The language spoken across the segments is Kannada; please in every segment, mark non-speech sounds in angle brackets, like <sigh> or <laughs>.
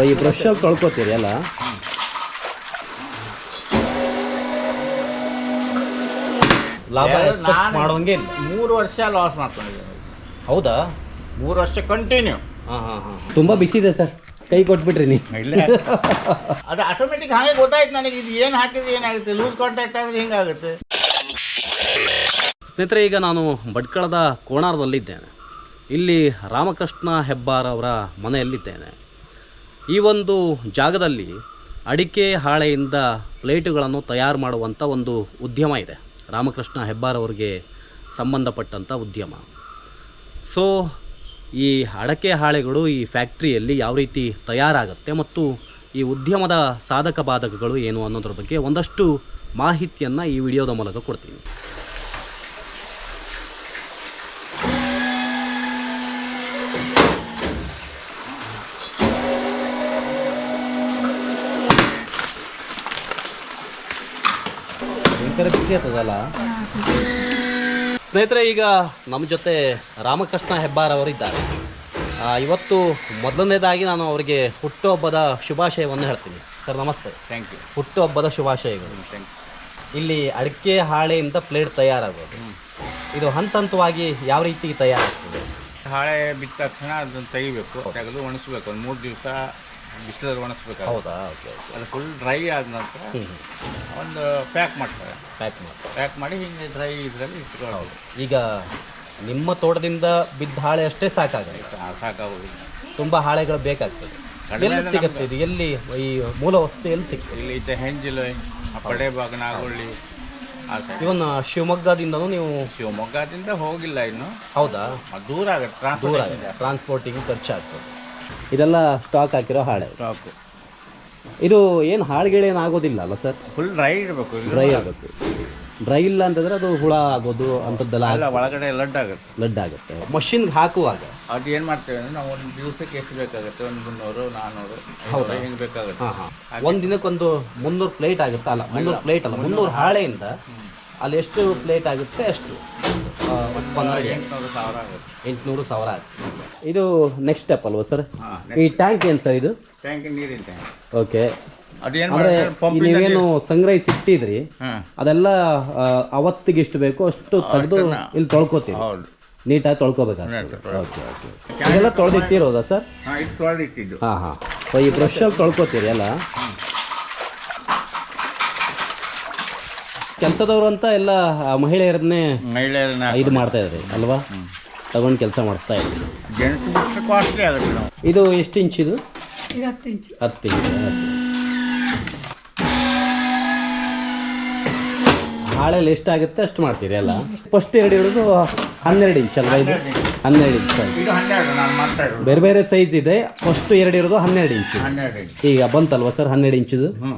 ಈ ಬ್ರಷಲ್ಲಿ ತೊಳ್ಕೊತೀರಿ ಅಲ್ಲ? ಲಾಭ ನಾನು ಮಾಡೋಂಗೆ ಇಲ್ಲ. ಮೂರು ವರ್ಷ ಲಾಸ್ ಮಾಡ್ಕೊಂಡಿದ್ದೀನಿ. ಹೌದಾ? ಮೂರು ವರ್ಷ ಕಂಟಿನ್ಯೂ ಹಾಂ ಹಾಂ ಹಾಂ ತುಂಬ ಬಿಸಿ ಇದೆ ಸರ್. ಕೈ ಕೊಟ್ಬಿಟ್ರಿ ನೀ ಇಲ್ಲ. <laughs> ಅದು ಆಟೋಮೆಟಿಕ್ ಹಾಗೆ ಗೊತ್ತಾಯ್ತು ನನಗೆ. ಇದು ಏನು ಹಾಕಿದ್ರೆ ಏನಾಗುತ್ತೆ ಲೂಸ್ ಕಾಂಟ್ಯಾಕ್ಟ್ ಆದರೆ ಹಿಂಗಾಗುತ್ತೆ ಸ್ನೇಹಿತರೆ ಈಗ ನಾನು ಭಟ್ಕಳದ ಕೋಣಾರದಲ್ಲಿದ್ದೇನೆ. ಇಲ್ಲಿ ರಾಮಕೃಷ್ಣ ಹೆಬ್ಬಾರ್ ಅವರ ಮನೆಯಲ್ಲಿದ್ದೇನೆ. ಈ ಒಂದು ಜಾಗದಲ್ಲಿ ಅಡಿಕೆ ಹಾಳೆಯಿಂದ ಪ್ಲೇಟುಗಳನ್ನು ತಯಾರು ಮಾಡುವಂಥ ಒಂದು ಉದ್ಯಮ ಇದೆ. ರಾಮಕೃಷ್ಣ ಹೆಬ್ಬಾರ್ ಅವರಿಗೆ ಸಂಬಂಧಪಟ್ಟಂಥ ಉದ್ಯಮ. ಸೊ ಈ ಅಡಕೆ ಹಾಳೆಗಳು ಈ ಫ್ಯಾಕ್ಟ್ರಿಯಲ್ಲಿ ಯಾವ ರೀತಿ ತಯಾರಾಗುತ್ತೆ ಮತ್ತು ಈ ಉದ್ಯಮದ ಸಾಧಕ ಬಾಧಕಗಳು ಏನು ಅನ್ನೋದ್ರ ಬಗ್ಗೆ ಒಂದಷ್ಟು ಮಾಹಿತಿಯನ್ನು ಈ ವಿಡಿಯೋದ ಮೂಲಕ ಕೊಡ್ತೀನಿ. ಭಯಂಕರ ಬಿಸಿ ಆಗ್ತದಲ್ಲ? ಸ್ನೇಹಿತರೆ ಈಗ ನಮ್ಮ ಜೊತೆ ರಾಮಕೃಷ್ಣ ಹೆಬ್ಬಾರ್ ಅವರಿದ್ದಾರೆ. ಆ, ಇವತ್ತು ಮೊದಲನೇದಾಗಿ ನಾನು ಅವರಿಗೆ ಹುಟ್ಟುಹಬ್ಬದ ಶುಭಾಶಯವನ್ನು ಹೇಳ್ತೀನಿ. ಸರ್ ನಮಸ್ತೆ. ಥ್ಯಾಂಕ್ ಯು ಹುಟ್ಟುಹಬ್ಬದ ಶುಭಾಶಯಗಳು. ಇಲ್ಲಿ ಅಡಿಕೆ ಹಾಳೆಯಿಂದ ಪ್ಲೇಟ್ ತಯಾರಾಗೋದು. ಇದು ಹಂತ ಹಂತವಾಗಿ ಯಾವ ರೀತಿ ತಯಾರಾಗ್ತದೆ? ಹಾಳೆ ಬಿತ್ತ ತಕ್ಷಣ ಅದನ್ನು ತೆಗಿಬೇಕು ತೆಗೆದು ಒಣಸ್ಬೇಕು. ಒಂದು ಮೂರು ದಿವಸ ಬಿಸಿಲಲ್ಲಿ ಒಣಗಿಸ್ಬೇಕು ಹೌದಾ? Okay okay. ಅದು ಫುಲ್ ಡ್ರೈ ಆದ ನಂತರ ಒಂದು ಪ್ಯಾಕ್ ಮಾಡ್ತಾರೆ. ಪ್ಯಾಕ್ ಮಾಡಿ ಪ್ಯಾಕ್ ಮಾಡಿ ಹಿಂಗೆ ಡ್ರೈ ಇದರಲ್ಲಿ ಇಟ್ಕೊಳ್ಳೋದು. ಈಗ ನಿಮ್ಮ ತೋಟದಿಂದ ಬಿದ್ದ ಹಾಳೆ ಅಷ್ಟೇ ಸಾಕಾಗಲ್ಲ. ಸಾಕಾಗೋದು ತುಂಬ ಹಾಳೆಗಳು ಬೇಕಾಗ್ತದೆ. ಕಡಿಮೆ ಎಲ್ಲಿ ಸಿಗುತ್ತೆ ಇದು? ಎಲ್ಲಿ ಈ ಮೂಲ ವಸ್ತು ಎಲ್ಲಿ ಸಿಗ್ತದೆ? ಇಲ್ಲಿ ಇದೆ ಹೆಂಜಿಲು ಆ ಪಡೆ ಭಾಗ ನಾಗೊಳ್ಳಿ ಆ ಇವನ್ ಶಿವಮೊಗ್ಗದಿಂದನೂ ನೀವು ಶಿವಮೊಗ್ಗದಿಂದ ಹೋಗಿಲ್ಲ ಇನ್ನು. ಹೌದಾ? ಅದು ದೂರ ಆಗುತ್ತೆ ದೂರ ಆಗುತ್ತೆ. ಟ್ರಾನ್ಸ್ಪೋರ್ಟಿಂಗ್ ಖರ್ಚಾಗ್ತದೆ. ಇದೆಲ್ಲ ಸ್ಟಾಕ್ ಹಾಕಿರೋ ಹಾಳೆ. ಸ್ಟಾಕು ಇದು ಏನು ಹಾಳುಗಳು ಏನು ಆಗೋದಿಲ್ಲ ಅಲ್ಲ ಸರ್? ಫುಲ್ ಡ್ರೈ ಇರಬೇಕು ಡ್ರೈ ಆಗಬೇಕು ಡ್ರೈ ಇಲ್ಲ ಅಂತಂದ್ರೆ ಅದು ಹುಳ ಆಗೋದು ಅಂಥದ್ದೆಲ್ಲ ಅಲ್ಲ ಒಳಗಡೆ ಲಡ್ ಆಗುತ್ತೆ. ಲಡ್ ಆಗುತ್ತೆ. ಮಷಿನ್ಗೆ ಹಾಕುವಾಗ. ಅದು ಏನು ಮಾಡ್ತೇವೆ ಅಂದ್ರೆ ನಾವು ಒಂದು ದಿವಸಕ್ಕೆ ಎಷ್ಟು ಬೇಕಾಗುತ್ತೆ? ಒಂದು ಮುನ್ನೂರು ನಾನ್ನೂರು ಹೌದಾ? ಹಿಂಗೆ ಬೇಕಾಗುತ್ತೆ? ಹಾಂ ಹಾಂ. ಒಂದು ದಿನಕ್ಕೊಂದು ಮುನ್ನೂರು ಪ್ಲೇಟ್ ಆಗುತ್ತೆ? ಅಲ್ಲ ಮುನ್ನೂರು ಪ್ಲೇಟ್ ಅಲ್ಲ ಮುನ್ನೂರು ಹಾಳೆಯಿಂದ ಅಲ್ಲಿ ಎಷ್ಟು ಪ್ಲೇಟ್ ಆಗುತ್ತೆ ಅಷ್ಟು. ಎಂಟುನೂರು ಸಾವಿರ ಆಗುತ್ತೆ ಇದು ನೆಕ್ಸ್ಟ್ ಸ್ಟೆಪ್ ಅಲ್ವಾ ಸರ್ ಈ ಟ್ಯಾಂಕ್ ಏನು ಸರ್ ಇದು? ಟ್ಯಾಂಕಿನ ನೀರಿನ ಟ್ಯಾಂಕ್ ಓಕೆ ಅಂದರೆ ನೀವೇನು ಸಂಗ್ರಹಿಸಿ ಇಟ್ಟಿದ್ರಿ ಅದೆಲ್ಲ ಅವತ್ತಿಗೆ ಎಷ್ಟು ಬೇಕೋ ಅಷ್ಟು ತೆಗೆದು ಇಲ್ಲಿ ತೊಳ್ಕೋತೀವಿ ನೀಟಾಗಿ ತೊಳ್ಕೊಬೇಕಾಗ್ತದೆ. ಇದೆಲ್ಲ ತೊಳೆದಿಟ್ಟಿರೋದಾ ಸರ್ ಹಾಂ ಹಾಂ ಈ ಬ್ರಷಲ್ಲಿ ತೊಳ್ಕೊತೀರಿ ಅಲ್ಲ? ಕೆಲಸದವರು ಅಂತ ಎಲ್ಲ ಆ, ಮಹಿಳೆಯರನ್ನೇ ಮಹಿಳೆಯರನ್ನ ಇದು ಮಾಡ್ತಾ ಇದ್ರಿ ಅಲ್ವಾ? ತಗೊಂಡು ಕೆಲಸ ಮಾಡಿಸ್ತಾ ಇದ್ರಿ ಜೆಂಟ್ಸ್ ಬಿಟ್ಟರೆ ಕಾಸ್ಟ್ಲಿ ಆಗುತ್ತೆ ನಾವು. ಇದು ಎಷ್ಟು ಇಂಚ್ ಇದು? ಇದು ಹತ್ತು ಇಂಚು. ಹತ್ತು ಇಂಚ್ ಹಾಳೆಲ್ಲ ಎಷ್ಟಾಗುತ್ತೆ ಅಷ್ಟು ಮಾಡ್ತೀರಿ ಅಲ್ಲ? ಫಸ್ಟ್ ಎರಡು ಹಿಡಿದು ಹನ್ನೆರಡು ಇಂಚ್ ಅಲ್ವಾ ಇದು? ಹನ್ನೆರಡು ಇಂಚ್. ಇದು ಹನ್ನೆರಡು ನಾನು ಮಾತಾಡೋದು ಬೇರೆ ಬೇರೆ ಸೈಜ್ ಇದೆ ಫಸ್ಟ್ ಎರಡು ಇರೋದು ಹನ್ನೆರಡು ಇಂಚ್. ಹನ್ನೆರಡು ಇಂಚ್. ಈಗ ಬಂತಲ್ವಾ ಸರ್ ಹನ್ನೆರಡು ಇಂಚಿದು ಹ್ಞೂ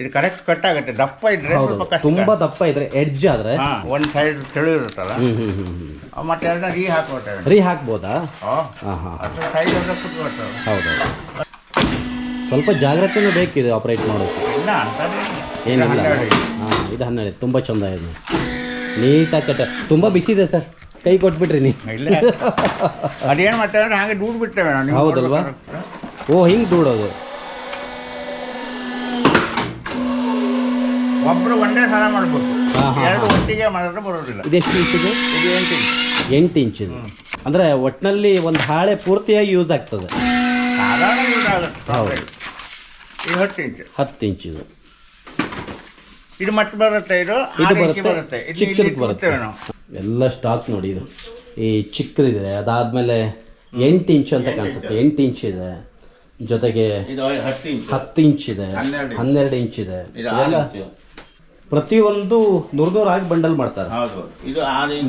ಇದು ಕರೆಕ್ಟ್ ಕಟ್ ಆಗುತ್ತೆ. ದಪ್ಪ ಇದ್ರೆ ಸ್ವಲ್ಪ ಕಷ್ಟ. ತುಂಬಾ ದಪ್ಪ ಇದ್ರೆ ಎಡ್ಜ್ ಆದ್ರೆ ಹಾಂ ಒಂದು ಸೈಡ್ ತೆಳು ಇರುತ್ತಲ್ಲ ಮತ್ತೆ ಅದನ್ನ ರೀ ಹಾಕ್ಬಿಡ್ತೇವೆ ರೀ ಹಾಕ್ಬೋದಾ? ಹಾಂ. ಹಾಂ ಅದ್ರ ಸೈಡ್ ಅಂದ್ರೆ ಹೌದು ಸ್ವಲ್ಪ ಜಾಗ್ರತೆನೂ ಬೇಕಿದೆ ಆಪರೇಟ್ ಮಾಡೋಕ್ಕೆ ಇಲ್ಲ ಏನಿಲ್ಲ. ಹಾಂ ಇದು ಹನ್ನೆರಡು ತುಂಬ ಚಂದ ಇದೆ. ನೀಟಾಗಿ ಕಟ್ಟ ತುಂಬ ಬಿಸಿ ಇದೆ ಸರ್. ಕೈ ಕೊಟ್ಬಿಟ್ರಿ ನೀ ಇಲ್ಲ ಅದೇನು ಮಾಡ್ತೇವೆ ಅಂದ್ರೆ ಹಾಗೆ ದೂಡ್ ಬಿಡ್ತೇವೆ ನಾವು ನೀವು ಹೌದಲ್ವಾ? ನೋಡ್ಬೇಕಾದ್ರೆ. ಓ ಹಿಂಗೆ ದೂಡೋದು. ಒಬ್ರು ಒಂದೇ ಸಲ ಮಾಡ್ಬೋದು. ಹಾ, ಹಾ, ಎರಡು ಒಟ್ಟಿಗೆ ಮಾಡಿದ್ರೆ ಬರೋದಿಲ್ಲ. ಇದೆಷ್ಟು ಇಂಚಿದು? ಇದು ಎಂಟು ಇಂಚ್. ಎಂಟು ಇಂಚಿದು. ಅಂದ್ರೆ ಒಟ್ಟಿನಲ್ಲಿ ಒಂದು ಹಾಳೆ ಪೂರ್ತಿಯಾಗಿ ಯೂಸ್ ಆಗ್ತದೆ. ಸಾಧಾರಣ ಯೂಸ್ ಆಗುತ್ತೆ. ಹೌದು. ಇದು ಹತ್ತು ಇಂಚ್. ಹತ್ತು ಇಂಚಿದು. ಇದು ಮತ್ತೆ ಬರುತ್ತೆ ಇದು? ಇದು ಆರು ಇಂಚ್ ಬರುತ್ತೆ. ಬರುತ್ತೆ. ಇದು ಇಲ್ಲಿ ಚಿಕ್ಕದಕ್ಕೆ ಬರುತ್ತೆ. ನಾವು. ಎಲ್ಲ ಸ್ಟಾಕ್ ನೋಡಿ ಇದು. ಈ ಚಿಕ್ಕದಿದೆ ಅದಾದಮೇಲೆ ಎಂಟು ಇಂಚು ಅಂತ ಕಾಣಿಸುತ್ತೆ. ಎಂಟು ಇಂಚ್ ಇದೆ. ಜೊತೆಗೆ ಇದು ಹತ್ತು ಇಂಚ್. ಹತ್ತು ಇಂಚ್ ಇದೆ. ಹನ್ನೆರಡು ಇಂಚ್. ಹನ್ನೆರಡು ಇಂಚ್ ಇದೆ. ಇದು ಆರು ಇದೆಲ್ಲ ಇಂಚ್. ಪ್ರತಿಯೊಂದು ನೂರು ನೂರು ಆಗಿ ಬಂಡಲ್ ಮಾಡ್ತಾರೆ. ಹೌದು. ಇದು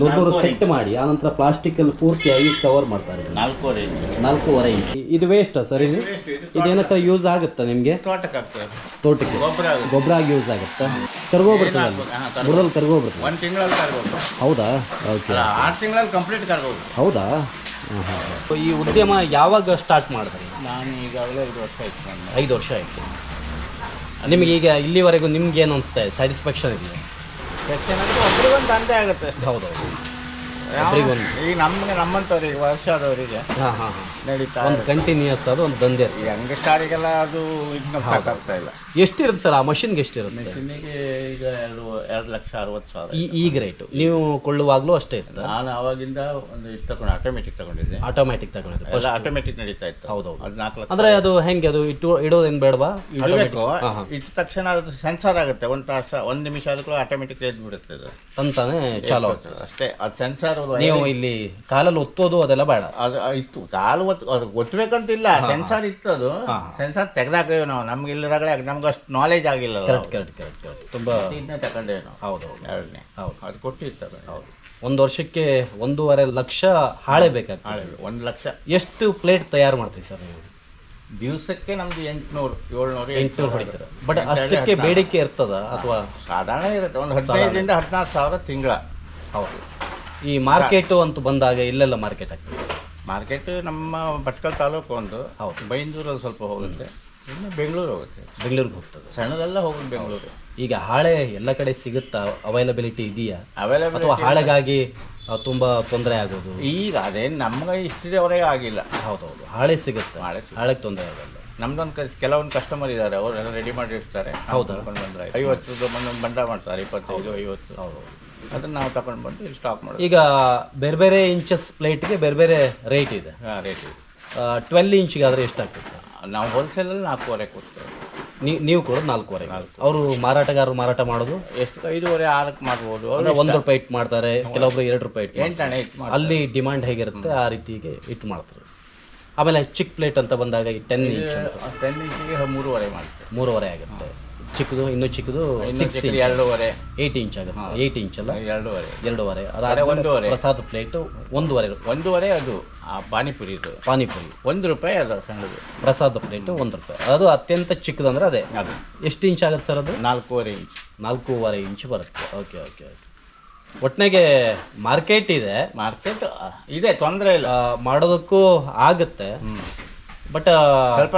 ನೂರು ನೂರು ಸೆಟ್ ಮಾಡಿ ಆನಂತರ ಪ್ಲಾಸ್ಟಿಕ್ ಅಲ್ಲಿ ಪೂರ್ತಿಯಾಗಿ ಕವರ್ ಮಾಡ್ತಾರೆ. ನಾಲ್ಕೂವರೆ ಇಂಚ್ ನಾಲ್ಕೂವರೆ ಇಂಚ್ ಇದು ವೇಸ್ಟ್ ಸರ್ ಇದು? ಇದೇನತ್ರ ಯೂಸ್ ಆಗುತ್ತಾ ನಿಮಗೆ? ತೋಟಕ್ಕೆ ಆಗ್ತದೆ. ತೋಟಕ್ಕೆ. ಗೊಬ್ಬರ ಗೊಬ್ಬರ ಆಗಿ ಯೂಸ್ ಆಗುತ್ತಾ? ಕರ್ಗೋಗ್ಬಿಡ್ತದೆ ಬುಡದಲ್ಲಿ ಕರ್ಗೋಗ್ಬಿಡ್ತದೆ ಒಂದು ತಿಂಗಳಲ್ಲಿ ಕರ್ಗೋದು ಹೌದಾ? ಓಕೆ ಆರು ತಿಂಗಳಲ್ಲಿ ಕಂಪ್ಲೀಟ್ ಕರ್ಗೋದು. ಹೌದಾ? ಹಾಂ ಹಾಂ ಈ ಉದ್ಯಮ ಯಾವಾಗ ಸ್ಟಾರ್ಟ್ ಮಾಡಿದ್ರಿ? ನಾನು ಈಗಾಗಲೇ ಐದು ವರ್ಷ ಆಯ್ತು. ನಾನು ಐದು ವರ್ಷ ಆಯಿತು. ನಿಮಗೆ ಈಗ ಇಲ್ಲಿವರೆಗೂ ನಿಮ್ಗೆ ಏನು ಅನಿಸ್ತಾ ಇದೆ? ಸ್ಯಾಟಿಸ್ಫ್ಯಾಕ್ಷನ್ ಇದೆ ಎಷ್ಟು ಒಬ್ರಿಗೊಂದು ದಂಧೆ ಆಗುತ್ತೆ ಅಷ್ಟೇ. ಹೌದೌದು ಒಬ್ರಿಗೆ ಒಂದು ಈಗ ನಮ್ಗೆ ನಮ್ಮಂಥವ್ರಿಗೆ ವರ್ಷ ಆದವರಿಗೆ ಹಾಂ ಹಾಂ ನಡೀತಾ ಒಂದು ಕಂಟಿನ್ಯೂಸ್ ಅದು ಒಂದು ದಂಧೆ. ಯಂಗ್ಸ್ಟಾರಿಗೆಲ್ಲ ಅದು ಇದನ್ನ ಆಗ್ತಾ ಇಲ್ಲ. ಎಷ್ಟಿರುತ್ತೆ ಸರ್? ಆ ಮಷಿನ್ಗೆ ಎಷ್ಟಿರುತ್ತೆ? ಮೆಷಿನಿಗೆ ಈಗ ಎರಡು ಎರಡು ಲಕ್ಷ ಅರವತ್ತು ಸಾವಿರ ಈ ಈಗ ರೇಟು ನೀವು ಕೊಳ್ಳುವಾಗಲೂ ಅಷ್ಟೇ ಇತ್ತು ನಾನು ಅವಾಗಿಂದ ಒಂದು ಇದು ತಗೊಂಡು ಆಟೋಮೆಟಿಕ್ ತಗೊಂಡಿದ್ದೆ. ಆಟೋಮ್ಯಾಟಿಕ್ ತಗೊಂಡಿದ್ದು ಎಲ್ಲ ಆಟೋಮೆಟಿಕ್ ನಡೀತಾ ಇತ್ತು. ಹೌದು ಅದು ನಾಲ್ಕು ಲಕ್ಷ ಅಂದರೆ ಅದು ಹೆಂಗೆ ಅದು ಇಟ್ಟು ಇಡೋದೇನು ಬೇಡವಾ? ಇಡಬೇಕು. ಇಟ್ಟ ತಕ್ಷಣ ಅದು ಸೆನ್ಸರ್ ಆಗುತ್ತೆ. ಒಂದು ತಾಸ ಒಂದು ನಿಮಿಷ ಆದ್ರೂ ಆಟೋಮ್ಯಾಟಿಕ್ ಎದ್ದು ಬಿಡುತ್ತೆ ಅದು. ತಂತಾನೆ ಚಾಲು ಆಗ್ತದೆ. ಅಷ್ಟೇ. ಅದು ಸೆನ್ಸರ್ ನೀವು ಇಲ್ಲಿ ಕಾಲಲ್ಲಿ ಒತ್ತೋದು ಅದೆಲ್ಲ ಬೇಡ. ಅದು ಇತ್ತು. ಕಾಲು ಒತ್ತು ಅದು ಒತ್ತಬೇಕಂತಿಲ್ಲ ಸೆನ್ಸಾರ್ ಇತ್ತು ಅದು. ಸೆನ್ಸಾರ್ ತೆಗ್ದಾಕೇವು ನಾವು. ನಮ್ಗೆ ಇಲ್ಲಿರಗಡೆ ನಮ್ಗೆ ಅಷ್ಟು ನಾಲೆಜ್ ಆಗಿಲ್ಲ ಕರೆಕ್ಟ್ ಕರೆಕ್ಟ್ ಕರೆಕ್ಟ್ ಕರೆಕ್ಟ್ ತುಂಬ ಇದನ್ನೇ ನಾವು ಹೌದು ಹೌದು. ಎರಡನೇ. ಹೌದು. ಅದು ಕೊಟ್ಟಿರ್ತಾರೆ. ಹೌದು. ಒಂದು ವರ್ಷಕ್ಕೆ ಒಂದೂವರೆ ಲಕ್ಷ ಹಾಳೆ ಬೇಕಾಗ್ತದೆ. ಹಾಳೆ ಒಂದು ಲಕ್ಷ. ಎಷ್ಟು ಪ್ಲೇಟ್ ತಯಾರು ಮಾಡ್ತೀವಿ ಸರ್ ನೀವು? ದಿವಸಕ್ಕೆ ನಮ್ದು ಎಂಟುನೂರು ಏಳ್ನೂರು ಎಂಟುನೂರು ಹೊಡಿತಾರೆ. ಬಟ್ ಅಷ್ಟಕ್ಕೆ ಬೇಡಿಕೆ ಇರ್ತದ ಅಥವಾ? ಸಾಧಾರಣ ಇರುತ್ತೆ. ಒಂದು ಹದಿನೈದರಿಂದ ಹದಿನಾರು ಸಾವಿರ ತಿಂಗಳ. ಹೌದು. ಈ ಮಾರ್ಕೆಟು ಅಂತ ಬಂದಾಗ ಇಲ್ಲೆಲ್ಲ ಮಾರ್ಕೆಟ್ ಆಗ್ತದೆ. ಮಾರ್ಕೆಟ್ ನಮ್ಮ ಭಟ್ಕಲ್ ತಾಲೂಕು ಒಂದು. ಹೌದು. ಬೈಂದೂರಲ್ಲಿ ಸ್ವಲ್ಪ ಹೋಗುತ್ತೆ. ಇನ್ನು ಬೆಂಗಳೂರು ಹೋಗುತ್ತೆ. ಬೆಂಗಳೂರಿಗೆ ಹೋಗ್ತದೆ. ಸಣ್ಣದೆಲ್ಲ ಹೋಗೋದು ಬೆಂಗಳೂರು. ಈಗ ಹಾಳೆ ಎಲ್ಲ ಕಡೆ ಸಿಗುತ್ತಾ? ಅವೈಲಬಿಲಿಟಿ ಇದೆಯಾ? ಅವೈಲೇಬಲ್ ಅಥವಾ ಹಾಳೆಗಾಗಿ ಆ, ತುಂಬಾ ತೊಂದರೆ ಆಗೋದು? ಈಗ ಅದೇ ನಮ್ಗೆ ಇಷ್ಟಿದವರೆಗೆ ಆಗಿಲ್ಲ. ಹೌದೌದು. ಹಾಳೆ ಸಿಗುತ್ತೆ. ಹಾಳೆ ಹಾಳೆಗೆ ತೊಂದರೆ ಆಗಲ್ಲ ನಮ್ದೊಂದು ಕೆಲವೊಂದು ಕಸ್ಟಮರ್ ಇದ್ದಾರೆ. ಅವರೆಲ್ಲ ರೆಡಿ ಮಾಡಿ ಇರ್ತಾರೆ ಹೌದಾ? ತಗೊಂಡು ಬಂದ್ರೆ ಐವತ್ತು ಒಂದೊಂದು ಬಂಡ ಮಾಡ್ತಾರೆ ಇಪ್ಪತ್ತೈದು ಐವತ್ತು. ಹೌದು. ಅದನ್ನ ನಾವು ತಗೊಂಡು ಬಂದು ಇಲ್ಲಿ ಸ್ಟಾಕ್ ಮಾಡೋದು. ಈಗ ಬೇರೆ ಬೇರೆ ಇಂಚಸ್ ಪ್ಲೇಟ್ಗೆ ಬೇರೆ ಬೇರೆ ರೇಟ್ ಇದೆ. ಹಾಂ ರೇಟ್ ಟ್ವೆಲ್ ಇಂಚ್ಗಾದ್ರೆ ಎಷ್ಟಾಗ್ತದೆ ಸರ್? ನಾವು ಹೋಲ್ಸೇಲಲ್ಲಿ ನಾಲ್ಕೂವರೆ ಕೊಡ್ತೇವೆ. ನೀವು ನೀವು ಕೊಡೋದು ನಾಲ್ಕೂವರೆ. ಅವರು ಮಾರಾಟಗಾರರು ಮಾರಾಟ ಮಾಡೋದು? ಎಷ್ಟು? ಐದೂವರೆ ಆರಕ್ಕೆ ಮಾಡ್ಬೋದು. ಅಂದ್ರೆ ಒಂದು ರೂಪಾಯಿ ಇಟ್ಟು ಮಾಡ್ತಾರೆ ಕೆಲವೊಬ್ರು ಎರಡು ರೂಪಾಯಿ ಇಟ್ಟು ಎಂಟು ಹಣ ಇಟ್ಟು ಅಲ್ಲಿ ಡಿಮಾಂಡ್ ಹೇಗಿರುತ್ತೆ ಆ ರೀತಿಗೆ ಇಟ್ಟು ಮಾಡ್ತಾರೆ. ಆಮೇಲೆ ಚಿಕ್ಕ ಪ್ಲೇಟ್ ಅಂತ ಬಂದಾಗ ಈ ಟೆನ್ ಇಂಚ್ ಟೆನ್ ಇಂಚಿಗೆ ಮೂರುವರೆ ಮಾಡ್ತೇವೆ. ಮೂರುವರೆ ಆಗುತ್ತೆ. ಚಿಕ್ಕದು ಇನ್ನೂ ಚಿಕ್ಕದು ಸಿಕ್ಸ್ ಎರಡೂವರೆ. ಏಯ್ಟ್ ಇಂಚ್ ಆಗುತ್ತೆ ಏಯ್ಟ್ ಇಂಚ್ ಅಲ್ಲ? ಎರಡೂವರೆ. ಎರಡೂವರೆ. ಅದಾದ್ರೆ ಅದಾದ ಒಂದೂವರೆ. ಪ್ರಸಾದ ಪ್ಲೇಟು ಒಂದೂವರೆ. ಒಂದೂವರೆ ಅದು ಆ ಪಾನಿಪುರಿದು ಪಾನಿಪುರಿ. ಒಂದು ರೂಪಾಯಿ ಅದು ಸಣ್ಣದು. ಪ್ರಸಾದ ಪ್ಲೇಟು ಒಂದು ರೂಪಾಯಿ. ಅದು ಅತ್ಯಂತ ಚಿಕ್ಕದಂದ್ರೆ ಅದೇ. ಅದು. ಎಷ್ಟು ಇಂಚ್ ಆಗುತ್ತೆ ಸರ್ ಅದು? ನಾಲ್ಕೂವರೆ ಇಂಚ್ ನಾಲ್ಕೂವರೆ ಇಂಚ್ ಬರುತ್ತೆ. ಓಕೆ ಓಕೆ ಓಕೆ ಒಟ್ಟಿನಾಗೆ ಮಾರ್ಕೆಟ್ ಇದೆ. ಮಾರ್ಕೆಟ್ ಇದೆ ತೊಂದರೆ ಇಲ್ಲ. ಮಾಡೋದಕ್ಕೂ ಆಗುತ್ತೆ. ಬಟ್ ಸ್ವಲ್ಪ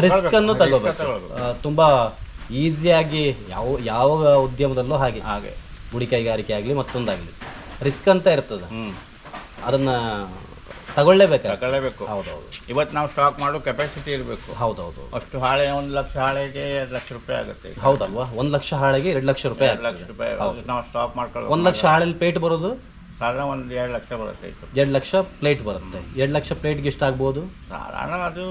ರಿಸ್ಕ್ ಅನ್ನು ತಗೋಬೇಕು. ತುಂಬಾ ಈಸಿಯಾಗಿ ಯಾವ ಯಾವ ಉದ್ಯಮದಲ್ಲೂ ಹಾಗೆ. ಹಾಗೆ. ಗುಡಿ ಕೈಗಾರಿಕೆ ಆಗಲಿ ಮತ್ತೊಂದಾಗಲಿ. ರಿಸ್ಕ್ ಅಂತ ಇರ್ತದೆ. ಹ್ಮ್. ಅದನ್ನ ತಗೊಳ್ಳೇಬೇಕು ತಗೊಳ್ಳೇಬೇಕು. ಹೌದೌದು. ಇವತ್ತು ನಾವು ಸ್ಟಾಕ್ ಮಾಡೋ ಕೆಪಾಸಿಟಿ ಇರಬೇಕು. ಹೌದೌದು. ಅಷ್ಟು ಹಾಳೆ ಒಂದು ಲಕ್ಷ ಹಾಳೆಗೆ ಎರಡು ಲಕ್ಷ ರೂಪಾಯಿ ಆಗುತ್ತೆ. ಹೌದಲ್ವಾ? ಒಂದು ಲಕ್ಷ ಹಾಳೆಗೆ ಎರಡು ಲಕ್ಷ ರೂಪಾಯಿ ಎರಡು ಲಕ್ಷ ರೂಪಾಯಿ. ನಾವು ಸ್ಟಾಕ್ ಮಾಡ್ಕೊಳ್ಳೋ ಒಂದು ಲಕ್ಷ ಹಾಳೆಲಿ ಪೇಟ್ ಬರೋದು ಸಾಧಾರಣ ಒಂದು ಎರಡು ಲಕ್ಷ ಬರುತ್ತೆ ಇದು. ಎರಡು ಲಕ್ಷ ಪ್ಲೇಟ್ ಬರುತ್ತೆ. ಎರಡು ಲಕ್ಷ ಪ್ಲೇಟ್ಗೆ ಎಷ್ಟಾಗ್ಬೋದು ಸಾಧಾರಣ ಅದು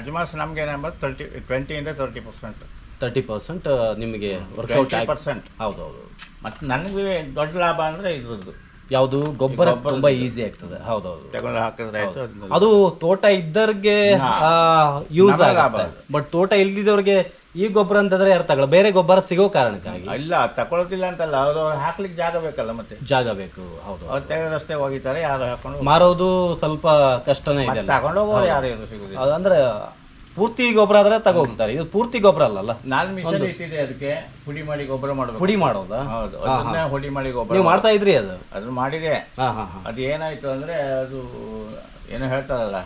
ಅಜ್ಮಾಸ್ ನಮ್ಗೆ ಏನಂಬತ್ತು ತರ್ಟಿ ಟ್ವೆಂಟಿಯಿಂದ ತರ್ಟಿ ಪರ್ಸೆಂಟ್ ತರ್ಟಿ ಪರ್ಸೆಂಟ್ ನಿಮಗೆ ವರ್ಕೌಟ್ ಪರ್ಸೆಂಟ್ ಹೌದು ಹೌದೌದು. ಮತ್ತು ನನಗೆ ದೊಡ್ಡ ಲಾಭ ಅಂದರೆ ಇದ್ರದ್ದು. ಯಾವುದು? ಗೊಬ್ಬರ ತುಂಬಾ ಈಸಿ ಆಗ್ತದೆ. ಹೌದೌದು. ಹೌದು ಹಾಕಿದ್ರೆ ಆಯ್ತು ಅದು ತೋಟ ಇದ್ದವ್ರಿಗೆ ಯೂಸ್ ಆಗುತ್ತೆ. ಬಟ್ ತೋಟ ಇಲ್ದಿದ್ದವ್ರಿಗೆ ಈ ಗೊಬ್ಬರ ಅಂತಂದ್ರೆ ಯಾರು ತಗೊಳ್ಳ ಬೇರೆ ಗೊಬ್ಬರ ಸಿಗೋ ಕಾರಣಕ್ಕಾಗಿ. ಇಲ್ಲ ತಗೊಳ್ಳೋದಿಲ್ಲ ಅಂತಲ್ಲ ಅವ್ರು ಹಾಕ್ಲಿಕ್ಕೆ ಜಾಗ ಬೇಕಲ್ಲ ಮತ್ತೆ. ಜಾಗ ಬೇಕು ಹೌದು ಅವ್ರು ತೆಗೆದ ರಸ್ತೆ ಹೋಗಿತಾರೆ ಯಾರು ಹಾಕೊಂಡು ಮಾರೋದು ಸ್ವಲ್ಪ ಕಷ್ಟನೇ ಇದೆ ತಗೊಂಡೋಗೋರು ಯಾರು ಸಿಗುದಿಲ್ಲ. ಅದು ಅಂದ್ರೆ ಪೂರ್ತಿ ಗೊಬ್ಬರ ಆದ್ರೆ ತಗೋಗ್ತಾರೆ ಇದು ಪೂರ್ತಿ ಗೊಬ್ಬರ ಅಲ್ಲಲ್ಲ ನಾನು ಮಿಷನ್ ಇಟ್ಟಿದೆ ಅದಕ್ಕೆ ಪುಡಿ ಮಾಡಿ ಗೊಬ್ಬರ ಮಾಡಬೇಕು. ಪುಡಿ ಮಾಡೋದಾ? ಹೌದು ಅದನ್ನ ಹೊಡಿ ಮಾಡಿ ಗೊಬ್ಬರ ನೀವು ಮಾಡ್ತಾ ಇದ್ರಿ ಅದು? ಅದನ್ನ ಮಾಡಿದೆ. ಅದು ಏನಾಯ್ತು ಅಂದ್ರೆ ಅದು ಏನೋ ಹೇಳ್ತಾರಲ್ಲ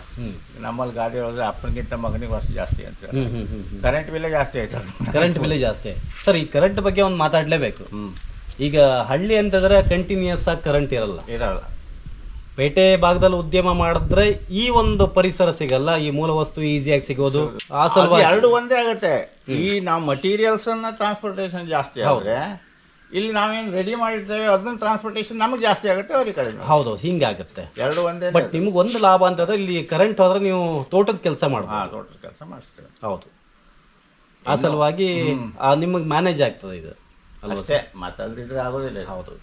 ನಮ್ಮಲ್ಲಿ ಗಾಡಿ ಹೋದ್ರೆ ಅಪ್ಪನಿಗಿಂತ ಮಗನಿಗೆ ವರ್ಷ ಜಾಸ್ತಿ ಅಂತ. ಕರೆಂಟ್ ಬಿಲ್ ಜಾಸ್ತಿ ಆಯ್ತದ ಕರೆಂಟ್ ಬಿಲ್ ಜಾಸ್ತಿ ಸರ್ ಈ ಕರೆಂಟ್ ಬಗ್ಗೆ ಒಂದು ಮಾತಾಡ್ಲೇಬೇಕು. ಹ್ಮ್. ಈಗ ಹಳ್ಳಿ ಅಂತಂದ್ರೆ ಕಂಟಿನ್ಯೂಸ್ ಆಗಿ ಕರೆಂಟ್ ಇರಲ್ಲ. ಇರಲ್ಲ. ಪೇಟೆ ಭಾಗದಲ್ಲಿ ಉದ್ಯಮ ಮಾಡಿದ್ರೆ ಈ ಒಂದು ಪರಿಸರ ಸಿಗಲ್ಲ ಈ ಮೂಲ ವಸ್ತು ಈಸಿಯಾಗಿ ಸಿಗೋದು ಆ ಸಲುವಾಗಿ. ಎರಡು ಒಂದೇ ಆಗುತ್ತೆ. ಈ ನಾವು ಮಟೀರಿಯಲ್ಸ್ ಅನ್ನ ಟ್ರಾನ್ಸ್ಪೋರ್ಟೇಷನ್ ಜಾಸ್ತಿ ಆದ್ರೆ ಇಲ್ಲಿ ನಾವೇನು ರೆಡಿ ಮಾಡಿರ್ತೇವೆ ಅದನ್ನ ಟ್ರಾನ್ಸ್ಪೋರ್ಟೇಷನ್ ನಮಗೆ ಜಾಸ್ತಿ ಆಗುತ್ತೆ ಅವ್ರಿಗೆ ಕಡಿಮೆ ಹೌದೌದು ಹಿಂಗಾಗುತ್ತೆ. ಎರಡು ಒಂದೇ ಬಟ್ ನಿಮ್ಗೆ ಒಂದು ಲಾಭ ಅಂತಂದ್ರೆ ಇಲ್ಲಿ ಕರೆಂಟ್ ಹೋದ್ರೆ ನೀವು ತೋಟದ ಕೆಲಸ ಹಾ ಮಾಡ್ಬೋದು. ತೋಟದ ಕೆಲಸ ಮಾಡಿಸ್ತೇವೆ. ಹೌದು. ಆ ಸಲುವಾಗಿ ನಿಮಗೆ ಮ್ಯಾನೇಜ್ ಆಗ್ತದೆ ಇದು. ಅಷ್ಟೇ ಮಾತಾಡ್ದಿದ್ರೆ ಆಗೋದಿಲ್ಲ. ಹೌದು.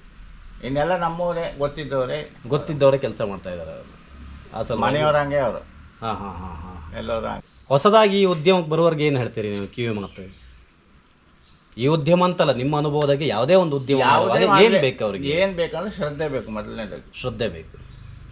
ಇನ್ನೆಲ್ಲ ನಮ್ಮವರೇ ಗೊತ್ತಿದ್ದವರೇ. ಗೊತ್ತಿದ್ದವರೇ ಕೆಲಸ ಮಾಡ್ತಾ ಇದ್ದಾರೆ ಆ ಸಲುವಾಗಿ ಮನೆಯವ್ರ ಹಂಗೆ ಅವರು. ಹಾ ಹಾ ಹಾ ಹಾ. ಎಲ್ಲರೂ ಹಂಗೆ. ಹೊಸದಾಗಿ ಈ ಉದ್ಯಮಕ್ಕೆ ಬರುವವರಿಗೆ ಏನು ಹೇಳ್ತೀರಿ ನೀವು ಕಿವಿ ಮಾತು? ಈ ಉದ್ಯಮ ಅಂತಲ್ಲ ನಿಮ್ಮ ಅನುಭವದಾಗೆ ಯಾವುದೇ ಒಂದು ಉದ್ಯಮ ಮಾಡುವಾಗ ಏನ್ ಬೇಕು ಅವ್ರಿಗೆ? ಏನು ಬೇಕಂದ್ರೆ ಶ್ರದ್ಧೆ ಬೇಕು ಮೊದಲನೇದಾಗಿ. ಶ್ರದ್ಧೆ ಬೇಕು.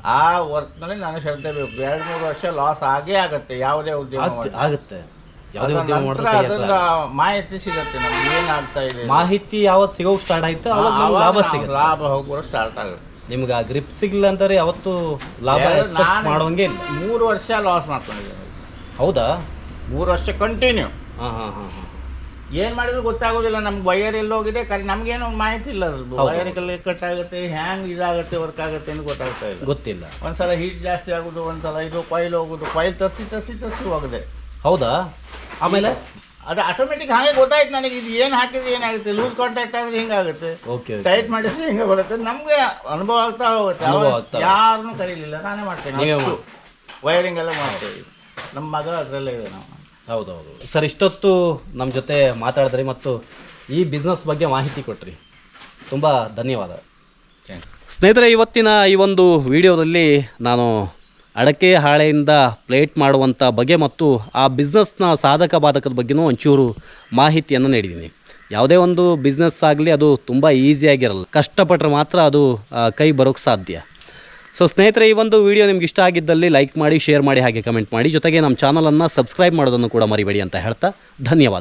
ಆ ವರ್ಕ್ನಲ್ಲಿ ನಾನು ಶ್ರದ್ಧೆ ಬೇಕು. ಎರಡು ಮೂರು ವರ್ಷ ಲಾಸ್ ಆಗೇ ಆಗುತ್ತೆ ಯಾವುದೇ ಉದ್ಯಮ ಆಗ್- ಆಗುತ್ತೆ. ಯಾವುದೇ ಅದ್ರ ಉದ್ಯಮ ಅದನ್ನ ಮಾಹಿತಿ ಸಿಗುತ್ತೆ ನಮ್ಗೆ ಏನಾಗ್ತಾ ಇದೆ ಮಾಹಿತಿ ಯಾವತ್ತು ಸಿಗೋಕ್ ಸ್ಟಾರ್ಟ್ ಆಯ್ತು ಅವಾಗ ನಮ್ಗೆ ಲಾಭ ಸಿಗುತ್ತೆ. ಲಾಭ ಹೋಗೋ ಸ್ಟಾರ್ಟ್ ಆಗುತ್ತೆ. ನಿಮ್ಗೆ ಆ ಗ್ರಿಪ್ ಸಿಗ್ಲಿಲ್ಲ ಅಂತಾರೆ ಯಾವತ್ತು ಲಾಭ ಎರಡು expect ನಾನು- ಮಾಡುವಂಗೆ ಇಲ್ಲ. ಮೂರು ವರ್ಷ ಲಾಸ್ ಮಾಡ್ತೀವಿ ಹೌದಾ? ಮೂರು ವರ್ಷ ಕಂಟಿನ್ಯೂ ಹಾ ಹಾ ಹಾ ಏನು ಏನ್ ಮಾಡಿದ್ರು ಗೊತ್ತಾಗೋದಿಲ್ಲ ನಮ್ಗೆ ವೈರ್ ಎಲ್ಲಿ ಹೋಗಿದೆ ಕರೆ ನಮ್ಗೇನು ಮಾಹಿತಿ ಇಲ್ಲ ಅದ್ರದ್ದು ಹೌದು. ವೈರ್ ಕಲ್ಲಿ ಕಟ್ ಆಗುತ್ತೆ ಹ್ಯಾಂಗ್ ಇದಾಗುತ್ತೆ ವರ್ಕ್ ಆಗುತ್ತೆ ಅಂತ ಗೊತ್ತಾಗ್ತಾ ಇಲ್ಲ. ಗೊತ್ತಿಲ್ಲ. ಒಂದ್ಸಲ ಹೀಟ್ ಜಾಸ್ತಿ ಆಗೋದು ಒಂದ್ಸಲ ಇದು ಕೊಯ್ಲು ಹೋಗೋದು ಕೊಯ್ಲು ತರಿಸಿ ತರಿಸಿ ತರಿಸಿ ಹೋಗಿದೆ. ಹೌದಾ? ಆಮೇಲೆ? ಅದು ಆಟೋಮೆಟಿಕ್ ಹಾಗೆ ಗೊತ್ತಾಯ್ತು ನನಗೆ ಇದು ಏನು ಹಾಕಿದ್ರೆ ಏನಾಗುತ್ತೆ? ಲೂಸ್ ಕಾಂಟ್ಯಾಕ್ಟ್ ಆದ್ರೆ ಹಿಂಗಾಗುತ್ತೆ? ಓಕೆ ಟೈಟ್ ಮಾಡಿಸಿ ಹಿಂಗೆ ಬರುತ್ತೆ? ನಮಗೆ ಅನುಭವ ಆಗ್ತಾ ಹೋಗುತ್ತೆ. ಯಾರನ್ನು ಅವಾಗ ಆಗ್ತಾ ಯಾರನ್ನೂ ಕರೀಲಿಲ್ಲ. ನಾನೇ ಮಾಡ್ತೇನೆ. ನೀವೇ ವೈರಿಂಗ್ ಎಲ್ಲ ಮಾಡ್ತೇವೆ. ನಮ್ಮ ಮಗ ಅದರಲ್ಲೇ ಇದೆ ನಾವು. ಹೌದೌದು. ಸರ್ ಇಷ್ಟೊತ್ತು ನಮ್ಮ ಜೊತೆ ಮಾತಾಡಿದ್ರಿ ಮತ್ತು ಈ ಬಿಸ್ನೆಸ್ ಬಗ್ಗೆ ಮಾಹಿತಿ ಕೊಟ್ರಿ. ತುಂಬ ಧನ್ಯವಾದ. ಸ್ನೇಹಿತರೆ ಇವತ್ತಿನ ಈ ಒಂದು ವಿಡಿಯೋದಲ್ಲಿ ನಾನು ಅಡಕೆ ಹಾಳೆಯಿಂದ ಪ್ಲೇಟ್ ಮಾಡುವಂಥ ಬಗೆ ಮತ್ತು ಆ ಬಿಸ್ನೆಸ್ನ ಸಾಧಕ ಬಾಧಕದ ಬಗ್ಗೆನೂ ಒಂಚೂರು ಮಾಹಿತಿಯನ್ನು ನೀಡಿದ್ದೀನಿ. ಯಾವುದೇ ಒಂದು ಬಿಸ್ನೆಸ್ ಆಗಲಿ ಅದು ತುಂಬ ಈಸಿಯಾಗಿರಲ್ಲ ಕಷ್ಟಪಟ್ಟರೆ ಮಾತ್ರ ಅದು ಕೈ ಬರೋಕ್ಕೆ ಸಾಧ್ಯ. ಸೊ ಸ್ನೇಹಿತರೆ, ಈ ಒಂದು ವಿಡಿಯೋ ನಿಮ್ಗೆ ಇಷ್ಟ ಆಗಿದ್ದಲ್ಲಿ ಲೈಕ್ ಮಾಡಿ, ಶೇರ್ ಮಾಡಿ, ಹಾಗೆ ಕಮೆಂಟ್ ಮಾಡಿ. ಜೊತೆಗೆ ನಮ್ಮ ಚಾನಲನ್ನು ಸಬ್ಸ್ಕ್ರೈಬ್ ಮಾಡೋದನ್ನು ಕೂಡ ಮರಿಬೇಡಿ ಅಂತ ಹೇಳ್ತಾ ಧನ್ಯವಾದ.